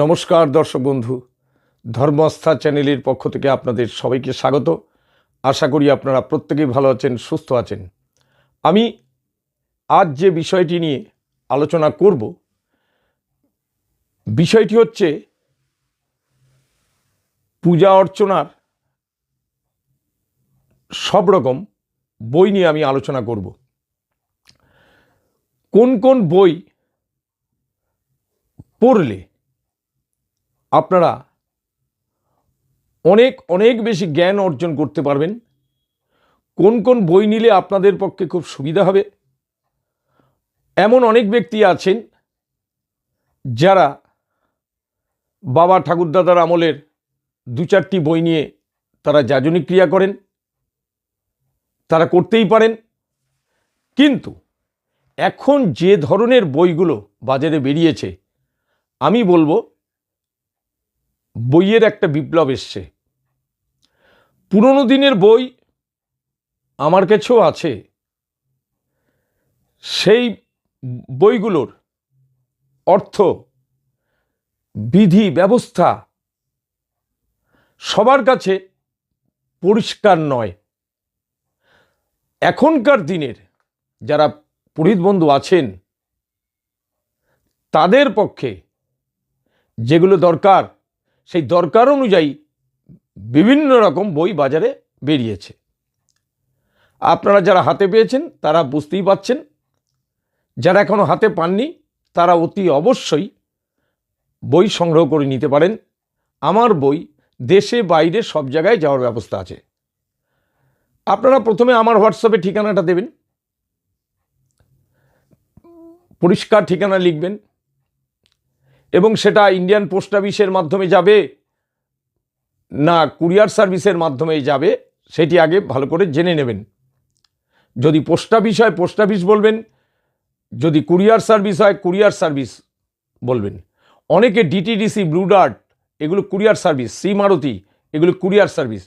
নমস্কার দর্শক বন্ধু, ধর্মস্থা চ্যানেলের পক্ষ থেকে আপনাদের সবাইকে স্বাগত। আশা করি আপনারা প্রত্যেকেই ভালো আছেন, সুস্থ আছেন। আমি আজ যে বিষয়টি নিয়ে আলোচনা করব, বিষয়টি হচ্ছে পূজা অর্চনার সব রকম বই নিয়ে আমি আলোচনা করব। কোন কোন বই পড়লে আপনারা অনেক অনেক বেশি জ্ঞান অর্জন করতে পারবেন। কোন কোন বই নিলে আপনাদের পক্ষে খুব সুবিধা হবে? এমন অনেক ব্যক্তি আছেন যারা বাবা ঠাকুরদাদার আমলের দু চারটি বই নিয়ে তারা যাজনী ক্রিয়া করেন, তারা করতেই পারেন। কিন্তু এখন যে ধরনের বইগুলো বাজারে বেরিয়েছে, আমি বলব বইয়ের একটা বিপ্লব এসছে। পুরনো দিনের বই আমার কাছেও আছে। সেই বইগুলোর অর্থ, বিধি, ব্যবস্থা সবার কাছে পরিষ্কার নয়। এখনকার দিনের যারা পুরোহিত বন্ধু আছেন, তাদের পক্ষে যেগুলো দরকার সেই দরকার অনুযায়ী বিভিন্ন রকম বই বাজারে বেরিয়েছে। আপনারা যারা হাতে পেয়েছেন, তারা বুঝতেই পাচ্ছেন। যারা এখনও হাতে পাননি, তারা অতি অবশ্যই বই সংগ্রহ করে নিতে পারেন। আমার বই দেশে, বাইরে সব জায়গায় যাওয়ার ব্যবস্থা আছে। আপনারা প্রথমে আমার হোয়াটসঅ্যাপে ঠিকানাটা দেবেন। পরিষ্কার ঠিকানা লিখবেন। এবং সেটা ইন্ডিয়ান পোস্ট অফিসের মাধ্যমে যাবে না কুরিয়ার সার্ভিসের মাধ্যমে যাবে, সেটি আগে ভালো করে জেনে নেবেন। যদি পোস্ট অফিস হয় পোস্ট অফিস বলবেন, যদি কুরিয়ার সার্ভিস হয় কুরিয়ার সার্ভিস বলবেন। অনেকে ডিটিডিসি ব্লু ডার্ট এগুলো কুরিয়ার সার্ভিস সি মারুতি এগুলো কুরিয়ার সার্ভিস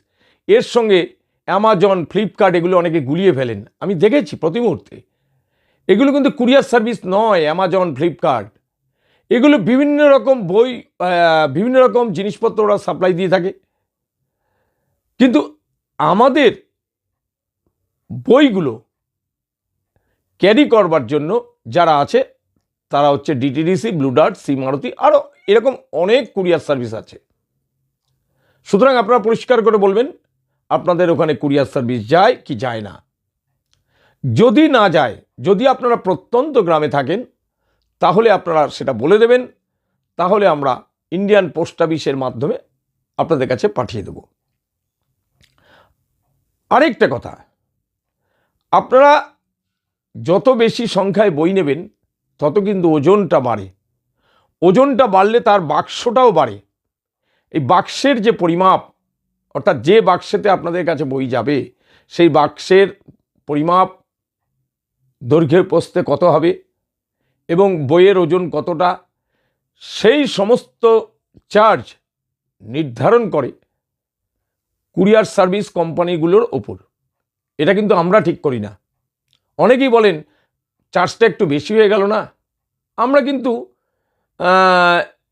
এর সঙ্গে অ্যামাজন ফ্লিপকার্ট এগুলো অনেকে গুলিয়ে ফেলেন। আমি দেখেছি প্রতি মুহূর্তে। এগুলো কিন্তু কুরিয়ার সার্ভিস নয় অ্যামাজন ফ্লিপকার্ট এগুলো বিভিন্ন রকম বই বিভিন্ন রকম জিনিসপত্র ওরা সাপ্লাই দিয়ে থাকে। কিন্তু আমাদের বইগুলো ক্যারি করবার জন্য যারা আছে, তারা হচ্ছে ডিটিডিসি ব্লু ডার্ট সি মারুতি আরও এরকম অনেক কুরিয়ার সার্ভিস আছে। সুতরাং আপনারা পরিষ্কার করে বলবেন, আপনাদের ওখানে কুরিয়ার সার্ভিস যায় কি যায় না। যদি না যায়, যদি আপনারা প্রত্যন্ত গ্রামে থাকেন তাহলে আপনারা সেটা বলে দেবেন, তাহলে আমরা ইন্ডিয়ান পোস্ট অফিসের মাধ্যমে আপনাদের কাছে পাঠিয়ে দেব। আরেকটা কথা, আপনারা যত বেশি সংখ্যায় বই নেবেন, তত কিন্তু ওজনটা বাড়ে। ওজনটা বাড়লে তার বাক্সটাও বাড়ে। এই বাক্সের যে পরিমাপ, অর্থাৎ যে বাক্সেতে আপনাদের কাছে বই যাবে, সেই বাক্সের পরিমাপ দৈর্ঘ্যের পোস্তে কত হবে? এবং বইয়ের ওজন কতটা, সেই সমস্ত চার্জ নির্ধারণ করে কুরিয়ার সার্ভিস কোম্পানিগুলোর ওপর। এটা কিন্তু আমরা ঠিক করি না। অনেকেই বলেন, চার্জটা একটু বেশি হয়ে গেল না? আমরা কিন্তু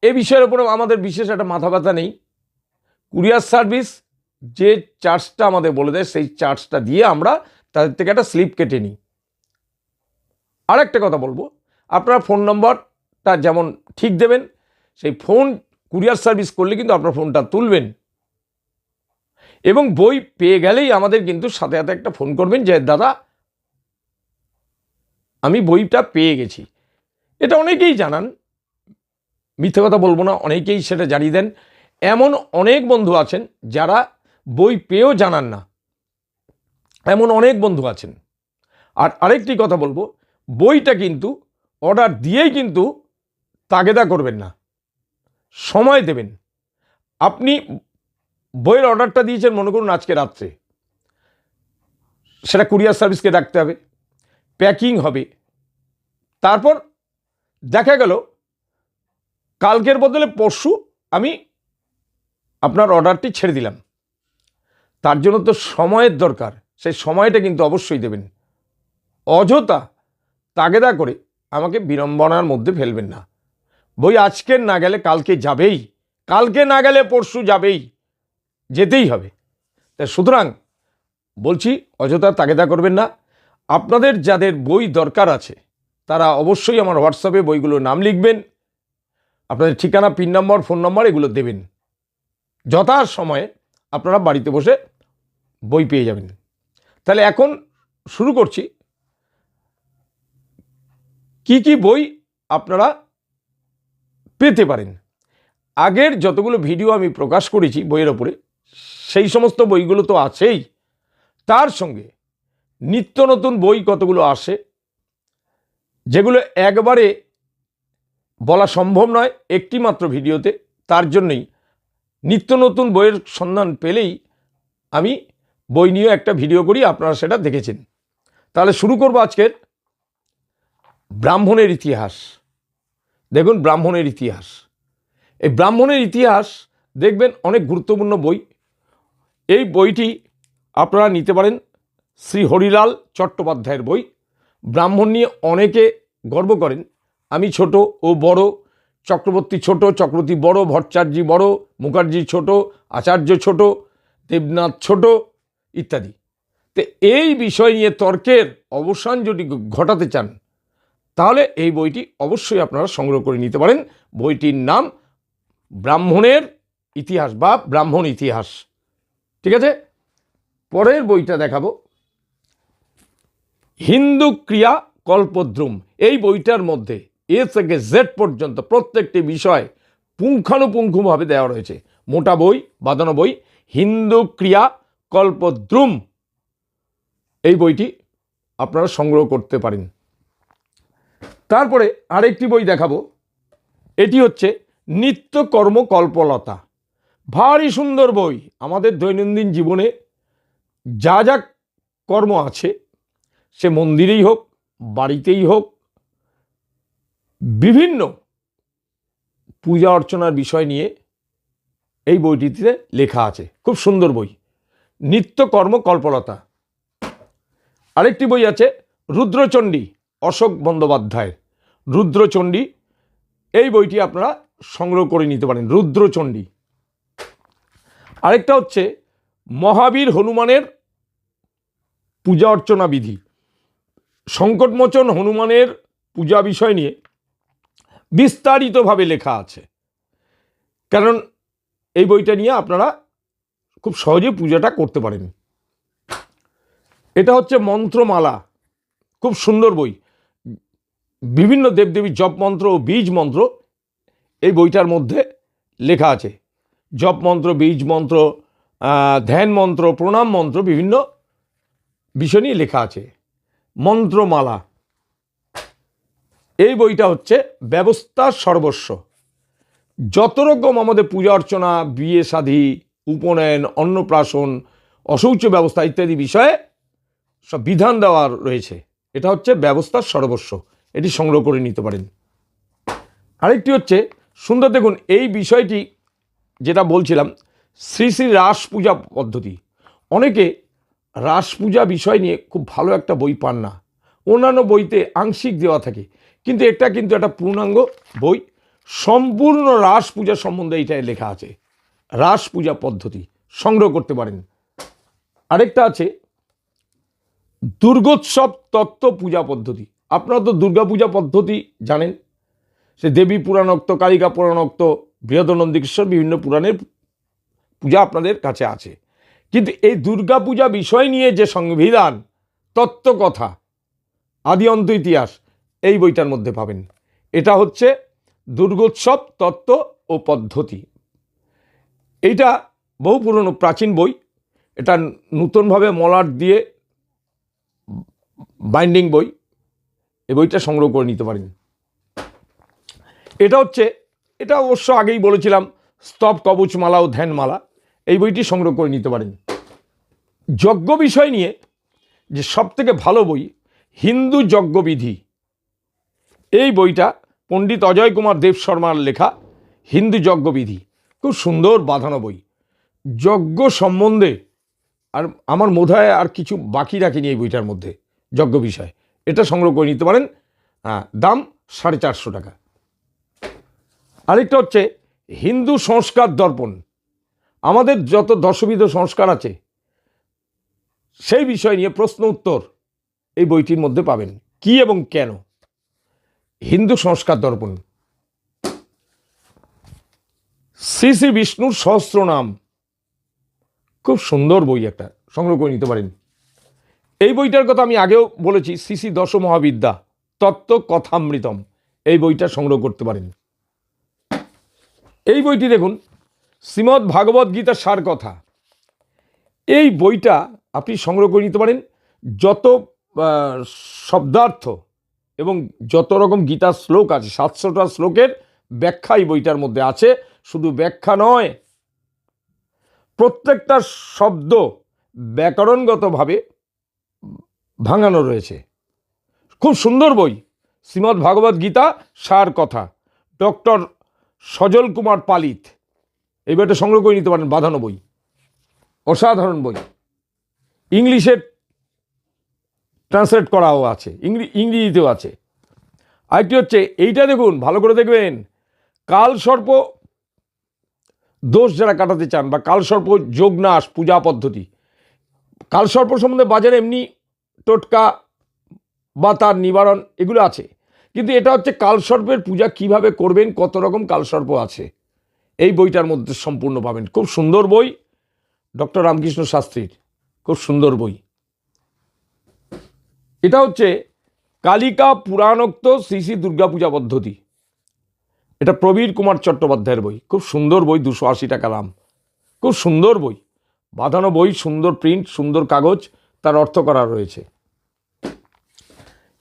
এ বিষয়ের উপরে আমাদের বিশেষ একটা মাথা ব্যথা নেই। কুরিয়ার সার্ভিস যে চার্জটা আমাদের বলে দেয়, সেই চার্জটা দিয়ে আমরা তাদের থেকে একটা স্লিপ কেটে নিই। আর একটা কথা বলব আপনার ফোন নম্বরটা যেমন ঠিক দেবেন, সেই ফোন কুরিয়ার সার্ভিস করলে কিন্তু আপনার ফোনটা তুলবেন। এবং বই পেয়ে গেলেই আমাদের কিন্তু সাথে সাথে একটা ফোন করবেন যে, দাদা, আমি বইটা পেয়ে গেছি। এটা অনেকেই জানান। মিথ্যে কথা বলব না, অনেকেই সেটা জানিয়ে দেন। এমন অনেক বন্ধু আছেন যারা বই পেয়েও জানান না। এমন অনেক বন্ধু আছেন। আর আরেকটি কথা বলব, বইটা কিন্তু অর্ডার দিয়েই কিন্তু তাগেদা করবেন না। সময় দেবেন। আপনি বইয়ের অর্ডারটা দিয়েছেন, মনে করুন আজকে রাত্রে। সেটা কুরিয়ার সার্ভিসকে ডাকতে হবে, প্যাকিং হবে। তারপর দেখা গেল, কালকের বদলে পরশু আমি আপনার অর্ডারটি ছেড়ে দিলাম। তার জন্য তো সময়ের দরকার। সেই সময়টা কিন্তু অবশ্যই দেবেন। অযথা তাগেদা করে আমাকে বিড়ম্বনার মধ্যে ফেলবেন না। বই আজকের না গেলে কালকে যাবেই। কালকে না গেলে পরশু যাবেই। যেতেই হবে। তা সুতরাং বলছি, অযথা তাগেদা করবেন না। আপনাদের যাদের বই দরকার আছে, তারা অবশ্যই আমার হোয়াটসঅ্যাপে বইগুলোর নাম লিখবেন। আপনাদের ঠিকানা, পিন নম্বর, ফোন নম্বর এগুলো দেবেন। যথা সময়ে আপনারা বাড়িতে বসে বই পেয়ে যাবেন। তাহলে এখন শুরু করছি। কি কি বই আপনারা পেতে পারেন? আগের যতগুলো ভিডিও আমি প্রকাশ করেছি বইয়ের ওপরে, সেই সমস্ত বইগুলো তো আছেই। তার সঙ্গে নিত্য নতুন বই কতগুলো আসে, যেগুলো একবারে বলা সম্ভব নয় একটি মাত্র ভিডিওতে, তার জন্যই নিত্য নতুন বইয়ের সন্ধান পেলেই আমি বই নিয়ে একটা ভিডিও করি, আপনারা সেটা দেখেছেন। তাহলে শুরু করব আজকের ব্রাহ্মণের ইতিহাস। দেখুন, ব্রাহ্মণের ইতিহাস। এই ব্রাহ্মণের ইতিহাস দেখবেন অনেক গুরুত্বপূর্ণ বই। এই বইটি আপনারা নিতে পারেন শ্রী হরিলাল চট্টোপাধ্যায়ের বই। ব্রাহ্মণ নিয়ে অনেকে গর্ব করেন। আমি ছোট ও বড়, চক্রবর্তী ছোট, চক্রবর্তী বড়, ভট্টাচার্য বড়, মুখার্জি ছোট, আচার্য ছোট, দেবনাথ ছোট ইত্যাদি। তো এই বিষয় নিয়ে তর্কের অবসান যদি ঘটাতে চান তাহলে এই বইটি অবশ্যই আপনারা সংগ্রহ করে নিতে পারেন। বইটির নাম ব্রাহ্মণের ইতিহাস বা ব্রাহ্মণ ইতিহাস। ঠিক আছে? পরের বইটা দেখাবো। হিন্দু ক্রিয়া কল্পদ্রুম। এই বইটার মধ্যে এ থেকে জেড পর্যন্ত প্রত্যেকটি বিষয় পুঙ্খানুপুঙ্খভাবে দেওয়া রয়েছে। মোটা বই, বাঁধানো বই, হিন্দু ক্রিয়া কল্পদ্রুম। এই বইটি আপনারা সংগ্রহ করতে পারেন। তারপরে আরেকটি বই দেখাবো। এটি হচ্ছে নিত্যকর্ম কল্পলতা। ভারী সুন্দর বই। আমাদের দৈনন্দিন জীবনে যা যা কর্ম আছে, সে মন্দিরেই হোক, বাড়িতেই হোক, বিভিন্ন পূজা অর্চনার বিষয় নিয়ে এই বইটিতে লেখা আছে। খুব সুন্দর বই। নিত্যকর্ম কল্পলতা। আরেকটি বই আছে, রুদ্রচণ্ডী, অশোক বন্দ্যোপাধ্যায়ের। রুদ্রচণ্ডী, এই বইটি আপনারা সংগ্রহ করে নিতে পারেন, রুদ্রচণ্ডী। আরেকটা হচ্ছে মহাবীর হনুমানের পূজা অর্চনা বিধি। সংকটমোচন হনুমানের পূজা বিষয় নিয়ে বিস্তারিতভাবে লেখা আছে। কারণ এই বইটা নিয়ে আপনারা খুব সহজে পূজাটা করতে পারেন। এটা হচ্ছে মন্ত্রমালা, খুব সুন্দর বই। বিভিন্ন দেবদেবীর জপ মন্ত্র ও বীজ মন্ত্র এই বইটার মধ্যে লেখা আছে। জপ মন্ত্র, বীজ মন্ত্র ধ্যান মন্ত্র, প্রণাম মন্ত্র বিভিন্ন বিষয় নিয়ে লেখা আছে। মন্ত্রমালা। এই বইটা হচ্ছে ব্যবস্থা সর্বস্ব। যত রকম আমাদের পূজা অর্চনা, বিয়ে শাদী উপনয়ন, অন্নপ্রাশন, অশৌচ ব্যবস্থা ইত্যাদি বিষয়ে সব বিধান দেওয়া রয়েছে। এটা হচ্ছে ব্যবস্থার সর্বস্ব। এটি সংগ্রহ করে নিতে পারেন। আরেকটি হচ্ছে, সুন্দর দেখুন, এই বিষয়টি যেটা বলছিলাম, শ্রী শ্রী রাস পূজা পদ্ধতি। অনেকে রাস পূজা বিষয় নিয়ে খুব ভালো একটা বই পান না। অন্যান্য বইতে আংশিক দেওয়া থাকে, কিন্তু এটা কিন্তু একটা পূর্ণাঙ্গ বই। সম্পূর্ণ রাস পূজা সম্বন্ধে এইটায় লেখা আছে। রাস পূজা পদ্ধতি, সংগ্রহ করতে পারেন। আরেকটা আছে, দুর্গোৎসব তত্ত্ব পূজা পদ্ধতি। আপনারা তো দুর্গাপূজা পদ্ধতি জানেন। সে দেবী পুরাণোক্ত, কালিকা পুরাণোক্ত বৃহদনন্দিকেশ্বর বিভিন্ন পুরাণের পূজা আপনাদের কাছে আছে। কিন্তু এই দুর্গা পূজা বিষয় নিয়ে যে সংবিধান, তত্ত্বকথা আদি অন্ত ইতিহাস, এই বইটার মধ্যে পাবেন। এটা হচ্ছে দুর্গোৎসব, তত্ত্ব ও পদ্ধতি। এইটা বহু পুরনো, প্রাচীন বই। এটা নূতনভাবে মলাট দিয়ে বাইন্ডিং বই। এই বইটা সংগ্রহ করে নিতে পারেন। এটা হচ্ছে, এটা অবশ্য আগেই বলেছিলাম, স্তব, কবচমালা ও ধ্যানমালা। এই বইটি সংগ্রহ করে নিতে পারেন। যজ্ঞ বিষয় নিয়ে যে সবথেকে ভালো বই, হিন্দু যজ্ঞবিধি। এই বইটা পণ্ডিত অজয় কুমার দেব শর্মার লেখা, হিন্দু যজ্ঞবিধি। খুব সুন্দর বাঁধানো বই। যজ্ঞ সম্বন্ধে আর আমার বোধ হয় আর কিছু বাকি রাখিনি এই বইটার মধ্যে, যজ্ঞ বিষয়। এটা সংগ্রহ করে নিতে পারেন হ্যাঁ দাম সাড়ে চারশো টাকা। আরেকটা হচ্ছে হিন্দু সংস্কার দর্পণ। আমাদের যত দশবিধ সংস্কার আছে, সেই বিষয় নিয়ে প্রশ্ন উত্তর এই বইটির মধ্যে পাবেন, কি এবং কেন? হিন্দু সংস্কার দর্পণ। শ্রী শ্রী বিষ্ণুর সহস্র নাম খুব সুন্দর বই একটা, সংগ্রহ করে নিতে পারেন। এই বইটার কথা আমি আগেও বলেছি শ্রী দশ মহাবিদ্যা তত্ত্ব কথামৃতম এই বইটা সংগ্রহ করতে পারেন। এই বইটি দেখুন, শ্রীমদ্ ভাগবত গীতার সার কথা। এই বইটা আপনি সংগ্রহ করে নিতে পারেন, যত শব্দার্থ এবং যত রকম গীতার শ্লোক আছে, সাতশোটা শ্লোকের ব্যাখ্যা এই বইটার মধ্যে আছে। শুধু ব্যাখ্যা নয়, প্রত্যেকটা শব্দ ব্যাকরণগতভাবে ভাঙানো রয়েছে। খুব সুন্দর বই। শ্রীমদ্ ভাগবত গীতা, সার কথা। ডক্টর সজল কুমার পালিত। এই বইটা সংগ্রহ করে নিতে পারেন, বাঁধানো বই। অসাধারণ বই। ইংলিশে ট্রান্সলেট করাও আছে, ইংরি, ইংরেজিতেও আছে। আরেকটি হচ্ছে, এইটা দেখুন, ভালো করে দেখবেন। কাল সর্প দোষ যারা কাটাতে চান বা কালসর্প যোগনাশ পূজা পদ্ধতি। কালসর্প সম্বন্ধে বাজারে এমনি টোটকা বা তার নিবারণ, এগুলো আছে। কিন্তু এটা হচ্ছে কালসর্পের পূজা কীভাবে করবেন, কত রকম কালসর্প আছে, এই বইটার মধ্যে সম্পূর্ণ পাবেন। খুব সুন্দর বই, ডক্টর রামকৃষ্ণ শাস্ত্রীর। খুব সুন্দর বই। এটা হচ্ছে কালিকা পুরাণোক্ত শ্রী শ্রী দুর্গাপূজা পদ্ধতি। এটা প্রবীর কুমার চট্টোপাধ্যায়ের বই। খুব সুন্দর বই, দুশো আশি টাকা দাম। খুব সুন্দর বই। বাঁধানো বই, সুন্দর প্রিন্ট, সুন্দর কাগজ, তার অর্থ করা রয়েছে।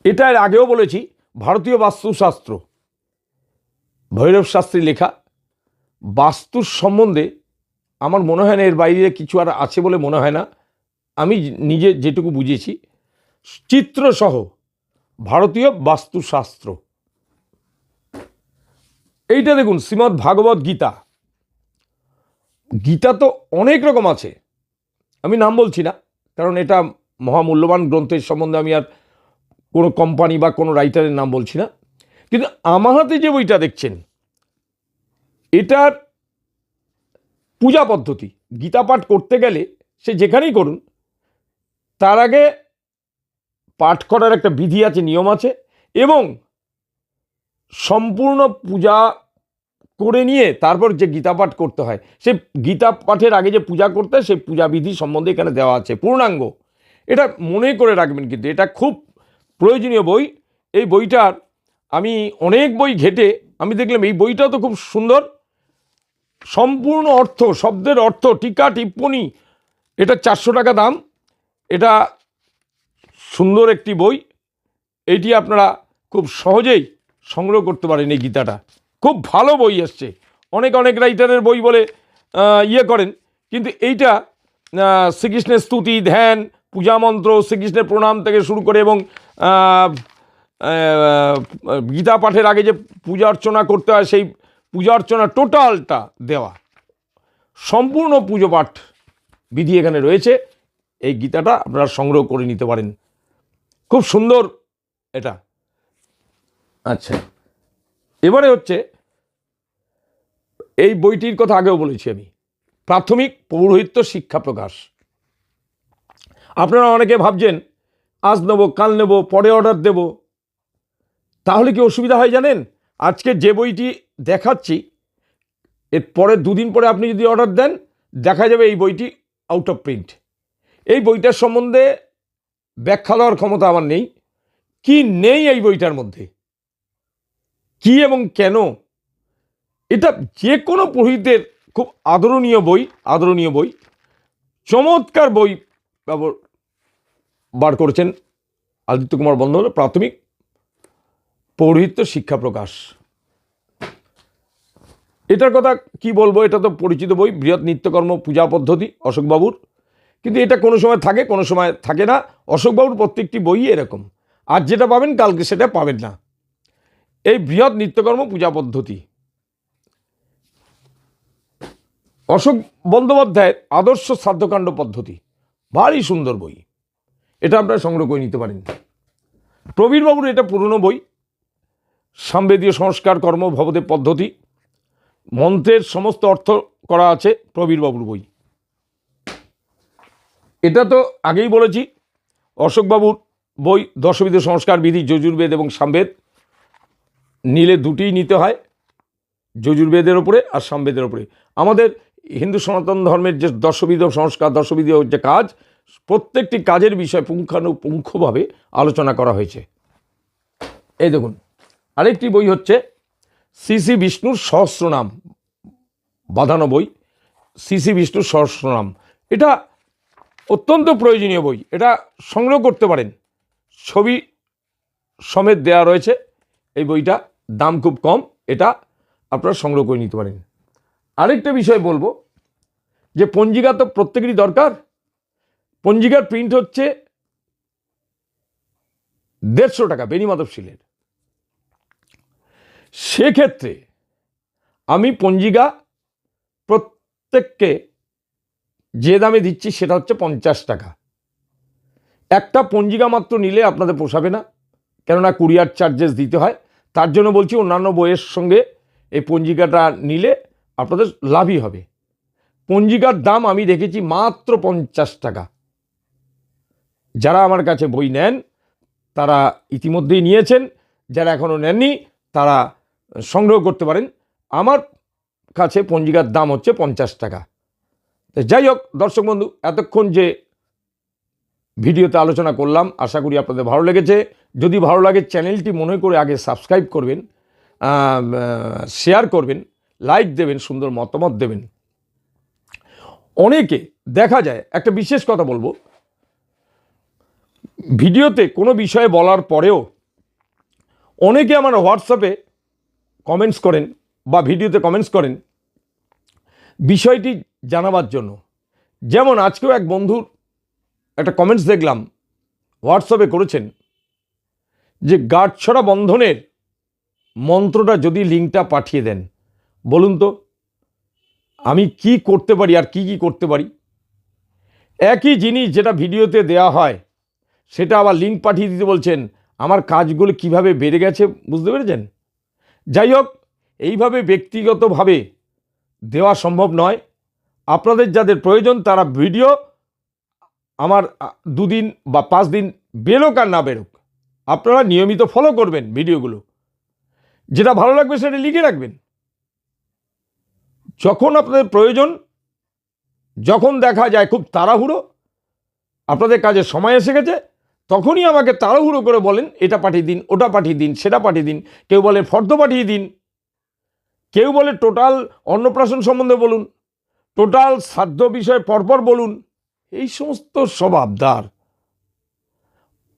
এটা এর আগেও বলেছি, ভারতীয় বাস্তুশাস্ত্র। ভৈরব শাস্ত্রী লেখা, বাস্তুর সম্বন্ধে আমার মনে হয় না, এর বাইরে কিছু আর আছে বলে মনে হয় না। আমি নিজে যেটুকু বুঝেছি, চিত্রসহ ভারতীয় বাস্তুশাস্ত্র। এইটা দেখুন, শ্রীমদ্ ভাগবত গীতা। গীতা তো অনেক রকম আছে। আমি নাম বলছি না, কারণ এটা মহামূল্যবান গ্রন্থের সম্বন্ধে আমি আর কোনো কোম্পানি বা কোনো রাইটারের নাম বলছি না। কিন্তু আমার হাতে যে বইটা দেখছেন, এটার পূজা পদ্ধতি, গীতা পাঠ করতে গেলে সে যেখানেই করুন, তার আগে পাঠ করার একটা বিধি আছে, নিয়ম আছে, এবং সম্পূর্ণ পূজা করে নিয়ে তারপর যে গীতা পাঠ করতে হয়, সে গীতা পাঠের আগে যে পূজা করতে হয় সেই পূজা বিধি সম্বন্ধে এখানে দেওয়া আছে, পূর্ণাঙ্গ। এটা মনে করে রাখবেন কিন্তু, এটা খুব প্রয়োজনীয় বই। এই বইটার আমি অনেক বই ঘেটে, আমি দেখলাম এই বইটাও তো খুব সুন্দর। সম্পূর্ণ অর্থ, শব্দের অর্থ, টিকা টিপ্পণী এটা চারশো টাকা দাম। এটা সুন্দর একটি বই। এটি আপনারা খুব সহজেই সংগ্রহ করতে পারেন এই গীতাটা। খুব ভালো বই এসছে। অনেক অনেক রাইটারের বই বলে ইয়ে করেন। কিন্তু এইটা শ্রীকৃষ্ণের স্তুতি, ধ্যান পূজা মন্ত্র শ্রীকৃষ্ণের প্রণাম থেকে শুরু করে এবং গীতা পাঠের আগে যে পূজা অর্চনা করতে হয়, সেই পূজা অর্চনা টোটালটা দেওয়া। সম্পূর্ণ পুজো পাঠ বিধি এখানে রয়েছে। এই গীতাটা আপনারা সংগ্রহ করে নিতে পারেন। খুব সুন্দর এটা। আচ্ছা এবারে হচ্ছে এই বইটির কথা আগেও বলেছি আমি। প্রাথমিক পৌরোহিত্য শিক্ষা প্রকাশ। আপনারা অনেকে ভাবছেন, আজ নেব, কাল নেব, পরে অর্ডার দেব। তাহলে কি অসুবিধা হয় জানেন? আজকে যে বইটি দেখাচ্ছি, এর পরে দুদিন পরে আপনি যদি অর্ডার দেন, দেখা যাবে এই বইটি আউট অফ প্রিন্ট এই বইটার সম্বন্ধে ব্যাখ্যা দেওয়ার ক্ষমতা আমার নেই। কি নেই এই বইটার মধ্যে? কি এবং কেন? এটা যে কোনো পুরোহিতের খুব আদরণীয় বই আদরণীয় বই, চমৎকার বই ব্যবহার বার করেছেন আদিত্য কুমার বন্দ্যোপাধ্যায়, প্রাথমিক পৌরোহিত্য শিক্ষা প্রকাশ। এটার কথা কি বলব, এটা তো পরিচিত বই, বৃহৎ নিত্যকর্ম, পূজা পদ্ধতি, অশোকবাবুর। কিন্তু এটা কোনো সময় থাকে, কোনো সময় থাকে না। অশোকবাবুর প্রত্যেকটি বই এরকম। আজ যেটা পাবেন, কালকে সেটা পাবেন না। এই বৃহৎ নিত্যকর্ম, পূজা পদ্ধতি। অশোক বন্দ্যোপাধ্যায়ের আদর্শ শ্রাদ্ধকাণ্ড পদ্ধতি। ভারী সুন্দর বই। এটা আপনারা সংগ্রহ করে নিতে পারেন। প্রবীরবাবুর এটা পুরনো বই। সাম্বেদীয় সংস্কার কর্ম ভবদেব পদ্ধতি। মন্ত্রের সমস্ত অর্থ করা আছে প্রবীরবাবুর বই। এটা তো আগেই বলেছি, অশোকবাবুর বই দশবিধ সংস্কার বিধি, যজুর্বেদ এবং সামবেদ। নিলে দুটিই নিতে হয়, যজুর্বেদের ওপরে আর সামবেদের ওপরে। আমাদের হিন্দু সনাতন ধর্মের যে দশবিধ সংস্কার দশবিধ যে কাজ, প্রত্যেকটি কাজের বিষয়ে পুঙ্খানুপুঙ্খভাবে আলোচনা করা হয়েছে। এই দেখুন, আরেকটি বই হচ্ছে শ্রী শ্রী বিষ্ণুর সহস্রনাম, বাঁধানো বই, শ্রী শ্রী বিষ্ণুর সহস্রনাম। এটা অত্যন্ত প্রয়োজনীয় বই, এটা সংগ্রহ করতে পারেন। ছবি সমেত দেয়া রয়েছে, এই বইটা, দাম খুব কম, এটা আপনারা সংগ্রহ করে নিতে পারেন। আরেকটা বিষয় বলব, যে পঞ্জিকা তো প্রত্যেকেরই দরকার। পঞ্জিকার প্রিন্ট হচ্ছে দেড়শো টাকা বেনি মাধব শিলের সেক্ষেত্রে আমি পঞ্জিকা প্রত্যেককে যে দামে দিচ্ছি সেটা হচ্ছে পঞ্চাশ টাকা। একটা পঞ্জিকা মাত্র নিলে আপনাদের পোষাবে না, কেননা কুরিয়ার চার্জেস দিতে হয়। তার জন্য বলছি অন্যান্য বইয়ের সঙ্গে এই পঞ্জিকাটা নিলে আপনাদের লাভই হবে। পঞ্জিকার দাম আমি রেখেছি মাত্র পঞ্চাশ টাকা। যারা আমার কাছে বই নেন, তারা ইতিমধ্যেই নিয়েছেন। যারা এখনও নেননি, তারা সংগ্রহ করতে পারেন। আমার কাছে পঞ্জিকার দাম হচ্ছে পঞ্চাশ টাকা। যাই হোক, দর্শক বন্ধু, এতক্ষণ যে ভিডিওতে আলোচনা করলাম, আশা করি আপনাদের ভালো লেগেছে। যদি ভালো লাগে, চ্যানেলটি মনে করে আগে সাবস্ক্রাইব করবেন শেয়ার করবেন। লাইক দেবেন, সুন্দর মতামত দেবেন। অনেকে দেখা যায়, একটা বিশেষ কথা বলব। ভিডিওতে কোনো বিষয়ে বলার পরেও অনেকে আমার হোয়াটসঅ্যাপে কমেন্টস করেন বা ভিডিওতে কমেন্টস করেন বিষয়টি জানাবার জন্য। যেমন আজকেও এক বন্ধুর একটা কমেন্টস দেখলাম, হোয়াটসঅ্যাপে করেছেন যে, গাঁটছড়া বন্ধনের মন্ত্রটা যদি লিঙ্কটা পাঠিয়ে দেন। বলুন তো, আমি কি করতে পারি আর কি কি করতে পারি? একই জিনিস যেটা ভিডিওতে দেয়া হয়, সেটা আবার লিঙ্ক পাঠিয়ে দিতে বলছেন, আমার কাজগুলো কীভাবে বেড়ে গেছে বুঝতে পেরেছেন? যাই হোক, এইভাবে ব্যক্তিগতভাবে দেওয়া সম্ভব নয়। আপনাদের যাদের প্রয়োজন, তারা ভিডিও আমার দুদিন বা পাঁচ দিন বেরোক আর না বেরোক। আপনারা নিয়মিত ফলো করবেন ভিডিওগুলো। যেটা ভালো লাগবে, সেটা লিখে রাখবেন। যখন আপনাদের প্রয়োজন, যখন দেখা যায় খুব তাড়াহুড়ো, আপনাদের কাজে সময় এসে গেছে, তখনই আমাকে তাড়াহুড়ো করে বলেন, এটা পাঠিয়ে দিন, ওটা পাঠিয়ে দিন, সেটা পাঠিয়ে দিন। কেউ বলে, ফর্দ পাঠিয়ে দিন। কেউ বলে, টোটাল অন্নপ্রাশন সম্বন্ধে বলুন, টোটাল সাধ্য বিষয়ে পরপর বলুন। এই সমস্ত সব আবদার।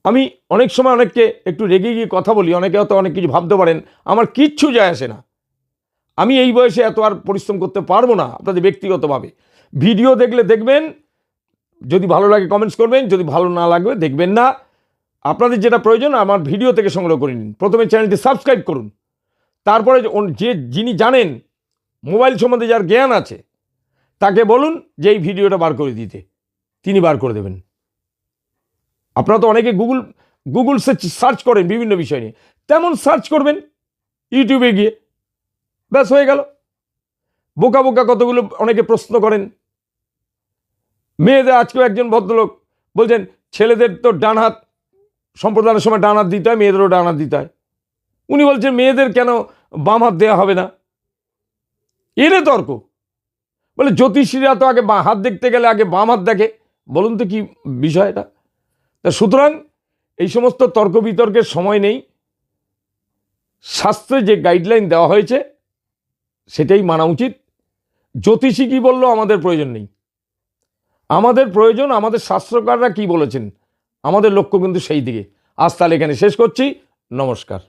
আমি অনেক সময় অনেককে একটু রেগে গিয়ে কথা বলি, অনেকে হয়তো অনেক কিছু ভাবতে পারেন, আমার কিচ্ছু যায় আসে না। আমি এই বয়সে এত আর পরিশ্রম করতে পারব না আপনাদের ব্যক্তিগতভাবে। ভিডিও দেখলে দেখবেন, যদি ভালো লাগে কমেন্টস করবেন, যদি ভালো না লাগবে দেখবেন না। আপনাদের যেটা প্রয়োজন, আমার ভিডিও থেকে সংগ্রহ করে নিন। প্রথমে চ্যানেলটি সাবস্ক্রাইব করুন। তারপরে যে যিনি জানেন মোবাইল সম্বন্ধে যার জ্ঞান আছে, তাকে বলুন যে এই ভিডিওটা বার করে দিতে। তিনি বার করে দেবেন। আপনারা তো অনেকে গুগল গুগল সার্চ করেন বিভিন্ন বিষয় নিয়ে। তেমন সার্চ করবেন ইউটিউবে গিয়ে। ব্যাস, হয়ে গেল। বোকা বোকা কতগুলো অনেকে প্রশ্ন করেন। মেয়েদের আজকেও একজন ভদ্রলোক বলছেন, ছেলেদের তো ডান হাত সম্প্রদানের সময় ডান হাত দিতে হয়, মেয়েদেরও ডান হাত দিতে হয়। উনি বলছেন, মেয়েদের কেন বাম হাত দেওয়া হবে না? এরে তর্ক। বলে, জ্যোতিষীরা তো আগে বা, হাত দেখতে গেলে আগে বাম হাত দেখে। বলুন তো কি বিষয় এটা তা সুতরাং এই সমস্ত তর্ক বিতর্কের সময় নেই। শাস্ত্রে যে গাইডলাইন দেওয়া হয়েছে সেটাই মানা উচিত। জ্যোতিষী কী বলল? আমাদের প্রয়োজন নেই। আমাদের প্রয়োজন, আমাদের শাস্ত্রকাররা কি বলেছেন? আমাদের লক্ষ্য কিন্তু সেই দিকে। আজ তাহলে এখানে শেষ করছি। নমস্কার।